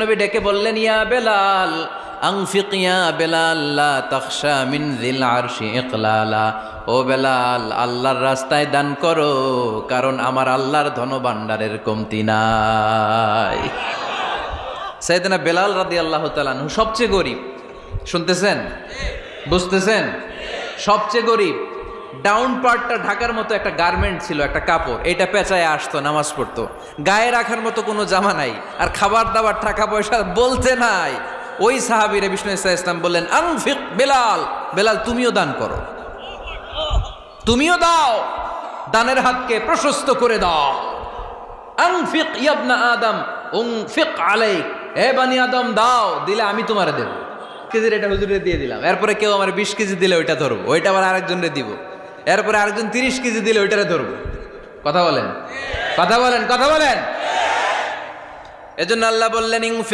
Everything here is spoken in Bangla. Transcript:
নবী ডেকে বললেন, ইয়া বেলাল, আংফিক ইয়া বেলাল, লা তাখশা মিন যিল আরশি ইকলালা। ও বেলাল, আল্লাহর রাস্তায় দান করো, কারণ আমার আল্লাহর ধনভাণ্ডারের কমতি নাই। সাইদানা বেলাল রাদি আল্লাহ তালানহু সবচেয়ে গরিব। শুনতেছেন? বুঝতেছেন? সবচেয়ে গরিব। ডাউন পার্টটা ঢাকার মতো একটা গার্মেন্ট ছিল, একটা কাপড়। এটা পেঁচায় আসতো, নামাজ পড়তো। গায়ে রাখার মতো কোনো জামা নাই, আর খাবার দাবার, টাকা পয়সা বলতে নাই। ওই সাহাবিরে বিষ্ণু ইসা ইসলাম বললেন আংফিক বেলাল বেলাল, তুমিও দান করো। তুমিও দাও, দানের হাতকে প্রশস্ত করে দাও। আংফিক ইয়াবনা আদম উংফিক আলাইক। হে বানি আদম, দাও, দিলে আমি তোমারে দেব। কেজির এটা হুজুরে দিয়ে দিলাম। এরপরে কেউ আমার বিশ কেজি দিলে ওইটা ধরবো, ওইটা আবার আরেকজনরে দিব। এরপরে আরেকজন তিরিশ কেজি দিলে ওইটারে ধরব। কথা বলেন? কথা বলেন কথা বলেন? এজন্য আল্লাহ বললেন